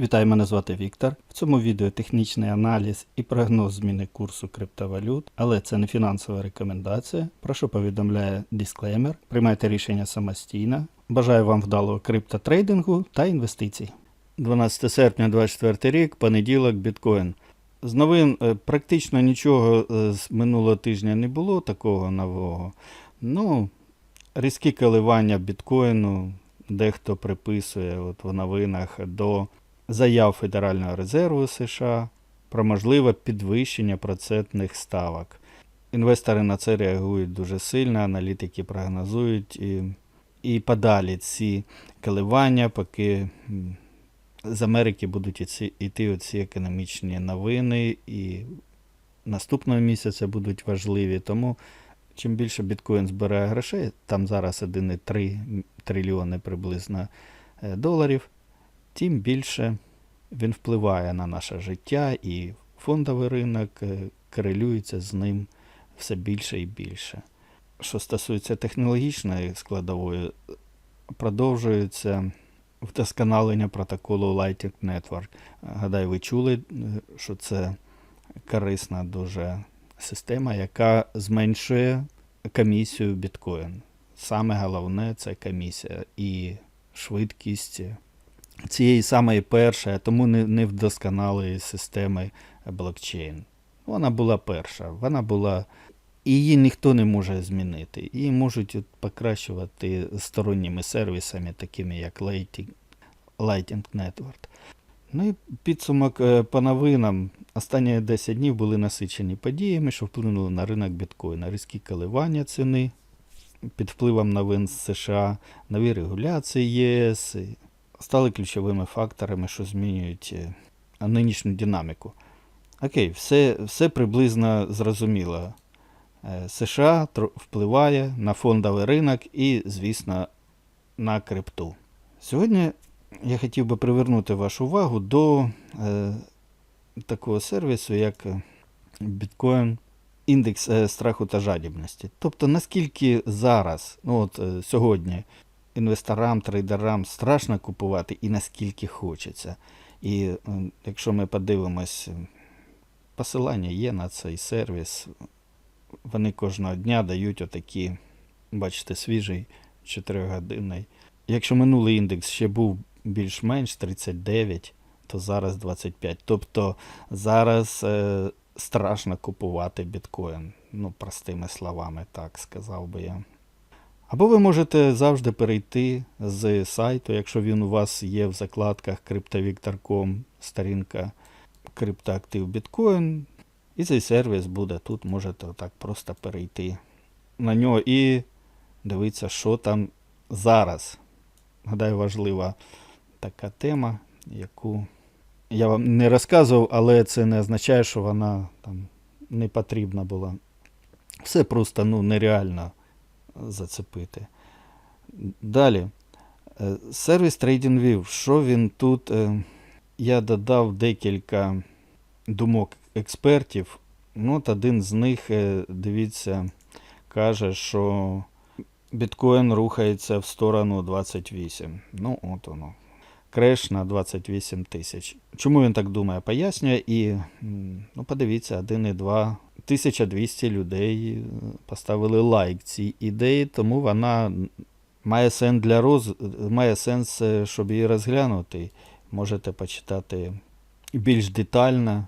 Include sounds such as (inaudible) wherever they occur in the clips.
Вітаю, мене звати Віктор. В цьому відео технічний аналіз і прогноз зміни курсу криптовалют, але це не фінансова рекомендація. Про що повідомляє дисклеймер. Приймайте рішення самостійно. Бажаю вам вдалого криптотрейдингу та інвестицій. 12 серпня 2024 рік, понеділок, біткоін. З новин е, практично нічого е, з минулого тижня не було такого нового. Ну, різкі коливання біткоїну дехто приписує от в новинах до заяв Федерального резерву США про можливе підвищення процентних ставок. Інвестори на це реагують дуже сильно, аналітики прогнозують і, і подалі ці коливання, поки з Америки будуть йти оці економічні новини, і наступного місяця будуть важливі. Тому чим більше біткоін збирає грошей, там зараз 1,3 трильйони приблизно е, доларів, тим більше він впливає на наше життя, і фондовий ринок е, корелюється з ним все більше і більше. Що стосується технологічної складової, продовжується вдосконалення протоколу Lightning Network. Гадаю, ви чули, е, що це корисна дуже система, яка зменшує комісію біткоін. Саме головне це комісія і швидкість цієї самої першої, тому не, не вдосконалої системи блокчейн. Вона була перша, вона була. Її ніхто не може змінити. Її можуть покращувати сторонніми сервісами, такими як Lighting, Lighting Network. Ну і підсумок е, по новинам. Останні 10 днів були насичені подіями, що вплинули на ринок біткоїна. Різкі коливання ціни під впливом новин з США, нові регуляції ЄС стали ключовими факторами, що змінюють е, нинішню динаміку. Окей, все, все приблизно зрозуміло. Е, США впливає на фондовий ринок і, звісно, на крипту. Сьогодні я хотів би привернути вашу увагу до е, такого сервісу, як Bitcoin індекс е, страху та жадібності. Тобто, наскільки зараз, ну от сьогодні, інвесторам, трейдерам страшно купувати і наскільки хочеться. І е, якщо ми подивимось, посилання є на цей сервіс, вони кожного дня дають отакі, бачите, свіжий 4-годинний. Якщо минулий індекс ще був більш-менш 39, то зараз 25. Тобто зараз е, страшно купувати біткоін. Ну, простими словами, так сказав би я. Або ви можете завжди перейти з сайту, якщо він у вас є в закладках cryptovictor.com, сторінка криптоактив біткоін. І цей сервіс буде тут, можете отак просто перейти на нього і дивитися, що там зараз. Гадаю, важлива така тема, яку я вам не розказував, але це не означає, що вона там не потрібна була. Все просто ну, нереально зацепити. Далі. Е, Сервіс TradingView. Що він тут? е, Я додав декілька думок експертів. Ну, от один з них, е, дивіться, каже, що біткоін рухається в сторону 28. Ну, от воно. Креш на 28 тисяч. Чому він так думає? Пояснює і ну, подивіться, 1,2 1200 людей е, поставили лайк цій ідеї, тому вона має сенс для роз... має сенс, е, щоб її розглянути. Можете почитати більш детально,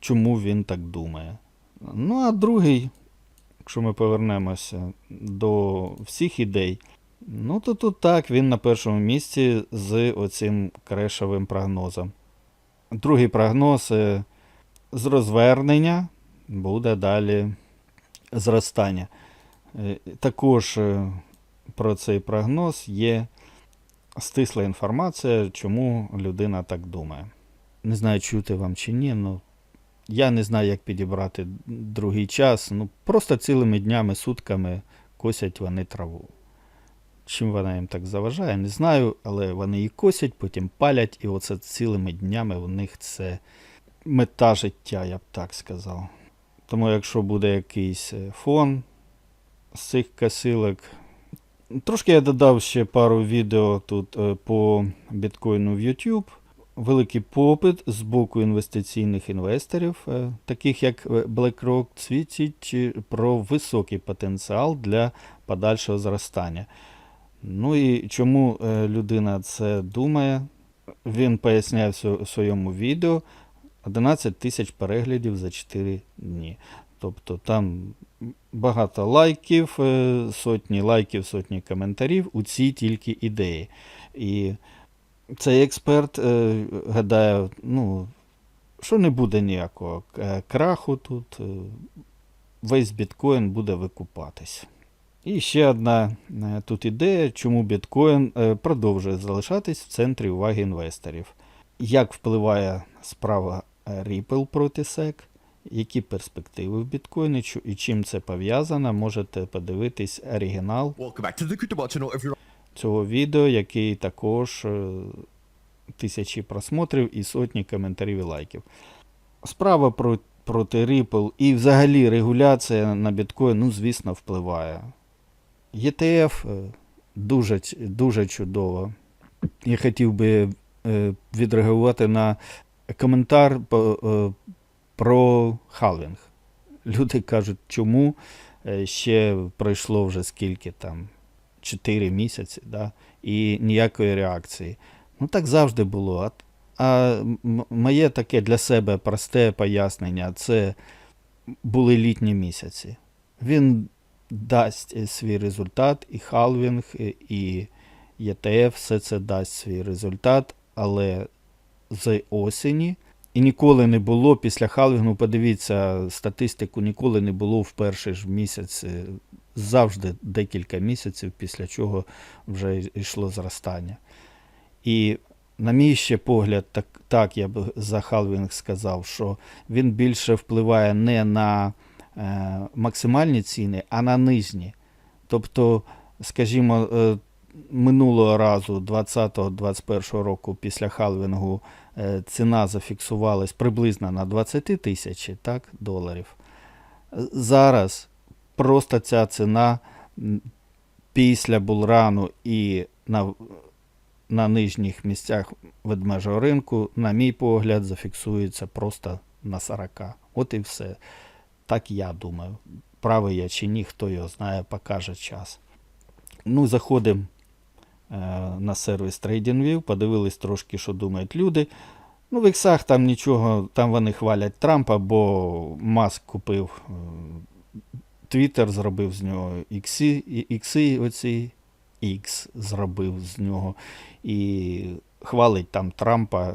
чому він так думає. Ну, а другий, якщо ми повернемося до всіх ідей, ну то тут так, він на першому місці з оцим крешовим прогнозом. Другий прогноз е, з розвернення буде далі зростання. Е, Також е, про цей прогноз є стисла інформація, чому людина так думає. Не знаю, чути вам чи ні, ну я не знаю, як підібрати другий час. Ну, просто цілими днями, сутками косять вони траву. Чим вона їм так заважає, не знаю, але вони її косять, потім палять, і оце цілими днями у них це мета життя, я б так сказав. Тому якщо буде якийсь е, фон з цих косилок. Трошки я додав ще пару відео тут е, по біткоїну в YouTube. великий попит з боку інвестиційних інвесторів, е, таких як BlackRock, свідчить про високий потенціал для подальшого зростання. Ну і чому е, людина це думає? Він поясняє в своєму відео 11 тисяч переглядів за 4 дні. Тобто там багато лайків, е, сотні лайків, сотні коментарів у цій тільки ідеї. І цей експерт е, гадає, ну, що не буде ніякого краху тут, весь біткоін буде викупатись. І ще одна е, тут ідея, чому біткоін е, продовжує залишатись в центрі уваги інвесторів. Як впливає справа е, Ripple проти SEC, які перспективи в біткоїні і чим це пов'язано, можете подивитись оригінал цього відео, який також тисячі просмотрів і сотні коментарів і лайків. Справа про, проти Ripple і взагалі регуляція на біткоін, ну, звісно, впливає. ETF е, дуже, дуже чудово. Я хотів би е, відреагувати на коментар е, про халвінг. Люди кажуть, чому е, ще пройшло вже скільки там 4 місяці, да, і ніякої реакції. Ну так завжди було. А моє таке для себе просте пояснення це були літні місяці. Він дасть е, свій результат, і халвінг, і- і ETF, все це дасть свій результат, але з осені. І ніколи не було після халвінгу, подивіться статистику, ніколи не було в перший ж місяць, е, завжди декілька місяців, після чого вже йшло зростання. І на мій ще погляд, так, так я б за халвінг сказав, що він більше впливає не на е, максимальні ціни, а на нижні. Тобто, скажімо, е, минулого разу, 20-21 року, після халвінгу, е, ціна зафіксувалась приблизно на 20 тисяч доларів. Е, Зараз просто ця ціна після булрану і на, на нижніх місцях ведмежого ринку, на мій погляд, зафіксується просто на 40. От і все. Так я думаю. Правий я чи ні, хто його знає, покаже час. Ну, заходимо е, на сервіс TradingView, подивились трошки, що думають люди. Ну, в іксах там нічого, там вони хвалять Трампа, бо Маск купив Твіттер, зробив з нього ікси, ікси оці, X зробив з нього. І хвалить там Трампа.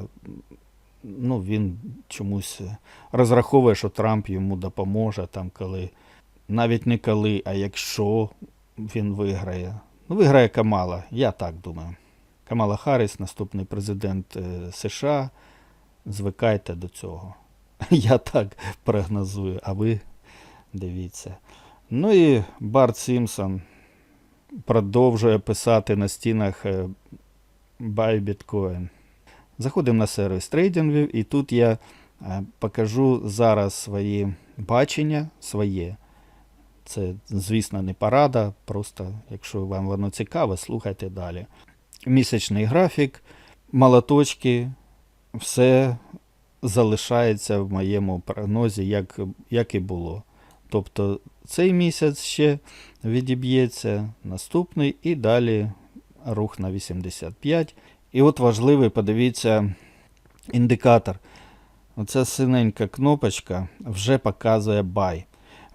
Ну, він чомусь розраховує, що Трамп йому допоможе, там, коли, навіть не коли, а якщо він виграє. Ну, виграє Камала, я так думаю. Камала Харріс, наступний президент е, США. Звикайте до цього. (laughs) Я так прогнозую, а ви дивіться. Ну і Барт Сімпсон продовжує писати на стінах е, Buy Bitcoin. Заходимо на сервіс TradingView, і тут я е, покажу зараз свої бачення, своє. Це, звісно, не порада, просто якщо вам воно цікаве, слухайте далі. Місячний графік, молоточки, все залишається в моєму прогнозі, як, як і було. Тобто цей місяць ще відіб'ється, наступний і далі рух на 85. І от важливий, подивіться, індикатор. Оця синенька кнопочка вже показує buy.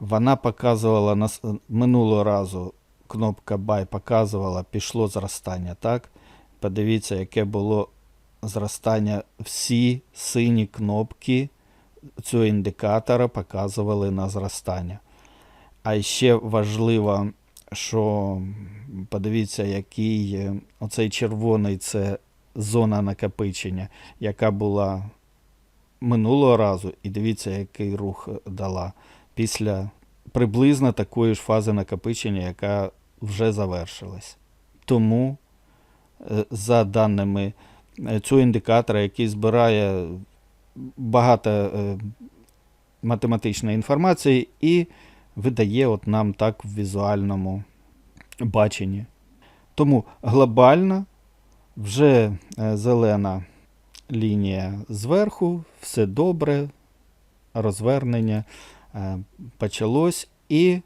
Вона показувала нас минулого разу. Кнопка buy показувала, пішло зростання, так? Подивіться, яке було зростання. Всі сині кнопки цього індикатора показували на зростання. А ще важливо, що подивіться, який оцей червоний це зона накопичення, яка була минулого разу, і дивіться, який рух дала після приблизно такої ж фази накопичення, яка вже завершилась. Тому, е, за даними е, цього індикатора, який збирає багато е, математичної інформації і видає от нам так в візуальному баченні. Тому глобально вже е, зелена лінія зверху, все добре, розвернення е, почалось і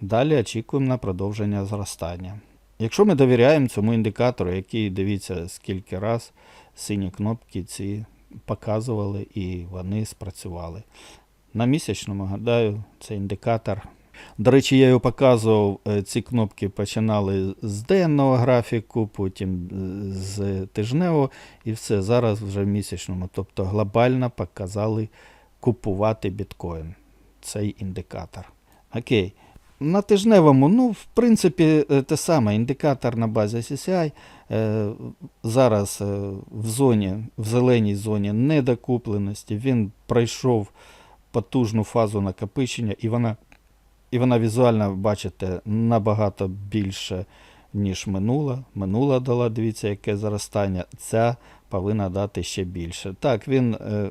далі очікуємо на продовження зростання. Якщо ми довіряємо цьому індикатору, який дивіться скільки раз сині кнопки ці показували і вони спрацювали. На місячному, гадаю, цей індикатор. До речі, я його показував. е, Ці кнопки починали з денного графіку, потім е, з тижневого, і все. Зараз вже в місячному. Тобто глобально показали купувати біткоін. Цей індикатор. Окей. На тижневому, ну, в принципі, е, те саме. Індикатор на базі CCI зараз в зоні, в зеленій зоні недокупленості. Він пройшов потужну фазу накопичення, і вона, і вона візуально, бачите, набагато більше, ніж минула. Минула дала, дивіться, яке зростання. Ця повинна дати ще більше. Так, він е,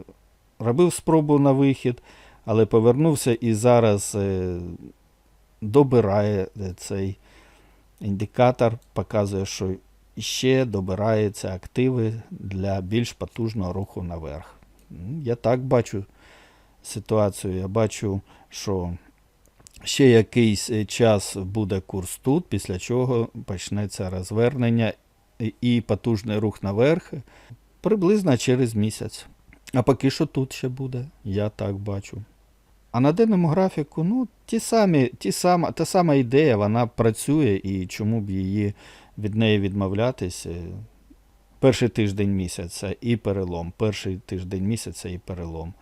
робив спробу на вихід, але повернувся і зараз е, добирає е, цей індикатор, показує, що ще добираються активи для більш потужного руху наверх. Я так бачу ситуацію. Я бачу, що ще якийсь е, час буде курс тут, після чого почнеться розвернення і- потужний рух наверх приблизно через місяць. А поки що тут ще буде, я так бачу. А на денному графіку, ну, ті самі, ті сама, та сама ідея, вона працює, і чому б її від неї відмовлятися. Перший тиждень місяця і перелом. Перший тиждень місяця і перелом.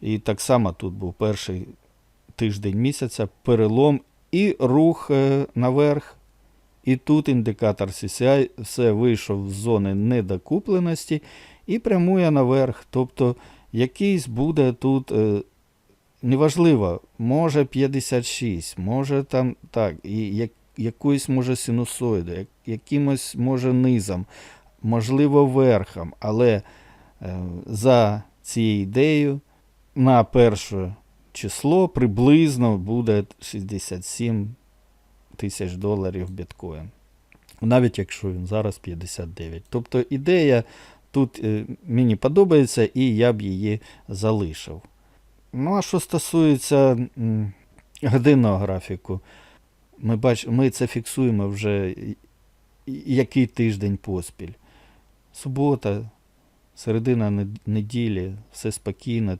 І так само тут був перший тиждень місяця, перелом і рух е, наверх. І тут індикатор CCI все вийшов з зони недокупленості і прямує наверх. Тобто якийсь буде тут, е, неважливо, може 56, може там так, і як, якоюсь може синусоїду, як, якимось може низом, можливо, верхом, але е, за цією ідеєю на перше число приблизно буде 67 тисяч доларів біткоін. Навіть якщо він зараз 59. Тобто ідея тут е, мені подобається і я б її залишив. Ну, а що стосується годинного графіку, ми, бач, ми це фіксуємо вже який тиждень поспіль. Субота, середина неділі, все спокійно,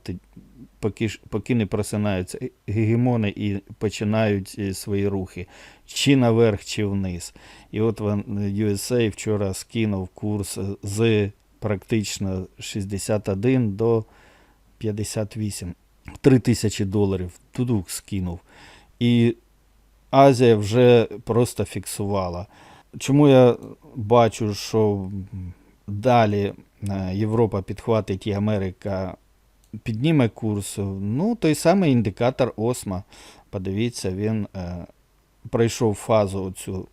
поки, поки не просинаються гегемони і починають е, свої рухи, чи наверх, чи вниз. І от USA вчора скинув курс з практично 61 до 58. 3 тисячі доларів туди скинув. І Азія вже просто фіксувала. Чому я бачу, що далі е, Європа підхватить і Америка підніме курс? Ну, той самий індикатор ОСМА. Подивіться, він е, пройшов фазу цю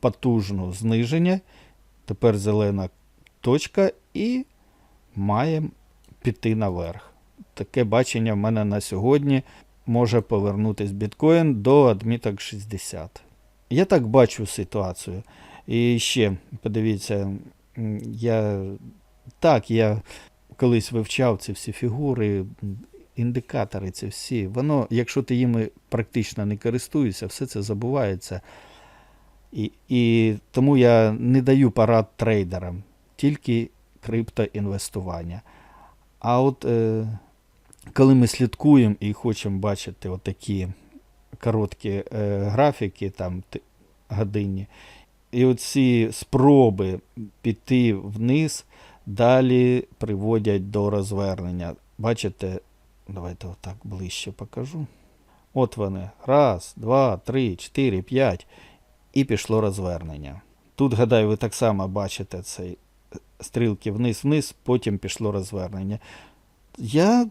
потужну зниження. Тепер зелена точка і має піти наверх. Таке бачення в мене на сьогодні може повернутись біткоін до адміток 60. Я так бачу ситуацію. І ще, подивіться, я так, я колись вивчав ці всі фігури, індикатори, ці всі. Воно, якщо ти їми практично не користуєшся, все це забувається. І, і тому я не даю парад трейдерам, тільки криптоінвестування. А от е, коли ми слідкуємо і хочемо бачити отакі короткі е, графіки, там годинні, і оці спроби піти вниз далі приводять до розвернення. Бачите, давайте отак ближче покажу. От вони. Раз, два, три, чотири, п'ять. І пішло розвернення. Тут, гадаю, ви так само бачите цей е, стрілки вниз-вниз, потім пішло розвернення. Я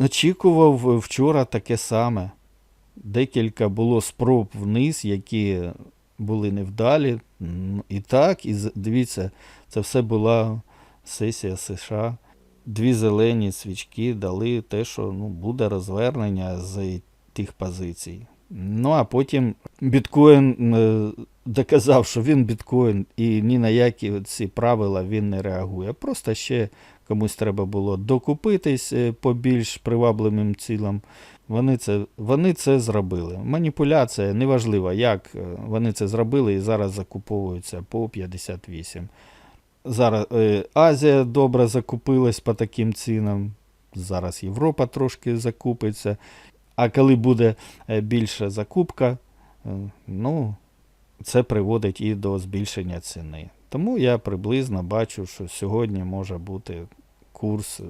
очікував вчора таке саме. Декілька було спроб вниз, які були невдалі. І так, і дивіться, це все була сесія США. Дві зелені свічки дали те, що ну, буде розвернення з тих позицій. Ну а потім біткоін е, доказав, що він біткоін, і ні на які ці правила він не реагує. Просто ще комусь треба було докупитись е, по більш привабливим цілам. Вони це, вони це зробили. Маніпуляція, неважливо, як е, вони це зробили і зараз закуповуються по 58. Зараз е, Азія добре закупилась по таким цінам. Зараз Європа трошки закупиться. А коли буде е, більша закупка, е, ну, це приводить і до збільшення ціни. Тому я приблизно бачу, що сьогодні може бути курс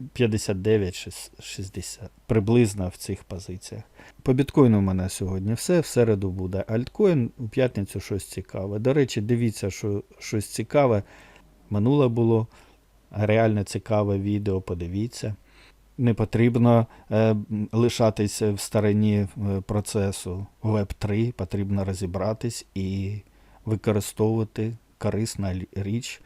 59-60, приблизно в цих позиціях. По біткоїну в мене сьогодні все. В середу буде альткоін, у п'ятницю щось цікаве. До речі, дивіться, що щось цікаве. Минуле було реально цікаве відео, подивіться. Не потрібно е, лишатися в стороні е, процесу Web3, потрібно розібратись і використовувати корисна річ.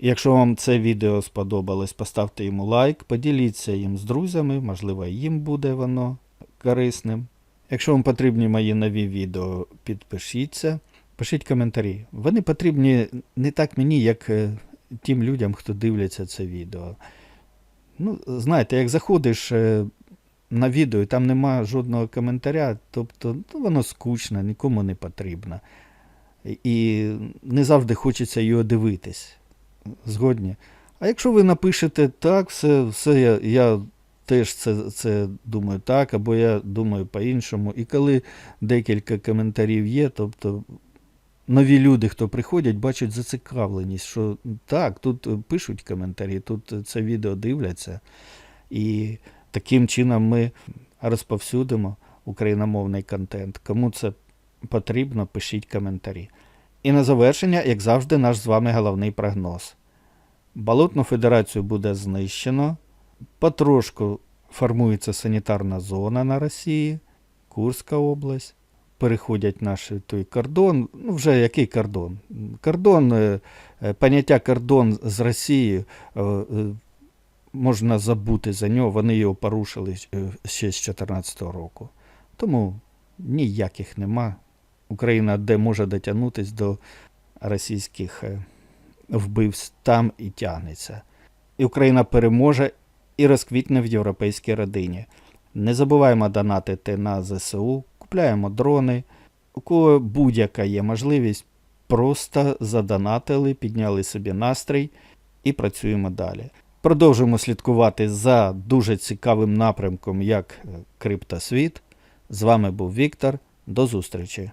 Якщо вам це відео сподобалось, поставте йому лайк, поділіться їм з друзями, можливо, їм буде воно корисним. Якщо вам потрібні мої нові відео, підпишіться, пишіть коментарі. Вони потрібні не так мені, як е, тим людям, хто дивляться це відео. Ну, знаєте, як заходиш е, на відео і там нема жодного коментаря, тобто ну, воно скучно, нікому не потрібно. І не завжди хочеться його дивитись. Згодні. А якщо ви напишете так, все, все я, я теж це, це думаю так, або я думаю по-іншому. І коли декілька коментарів є, тобто нові люди, хто приходять, бачать зацікавленість, що так, тут пишуть коментарі, тут це відео дивляться. І таким чином ми розповсюдимо україномовний контент. Кому це потрібно, пишіть коментарі. І на завершення, як завжди, наш з вами головний прогноз. Балотну федерацію буде знищено. Потрошку формується санітарна зона на Росії, Курська область. Переходять наш той кордон. Ну, вже який кордон? Кордон, е, е, поняття кордон з Росією е, можна забути за нього. Вони його порушили ще з 2014 року. Тому ніяких нема. Україна де може дотягнутися до російських е, вбивств, там і тягнеться. І Україна переможе і розквітне в європейській родині. Не забуваємо донатити на ЗСУ, купляємо дрони. У кого будь-яка є можливість, просто задонатили, підняли собі настрій і працюємо далі. Продовжуємо слідкувати за дуже цікавим напрямком, як е, криптосвіт. З вами був Віктор. До зустрічі!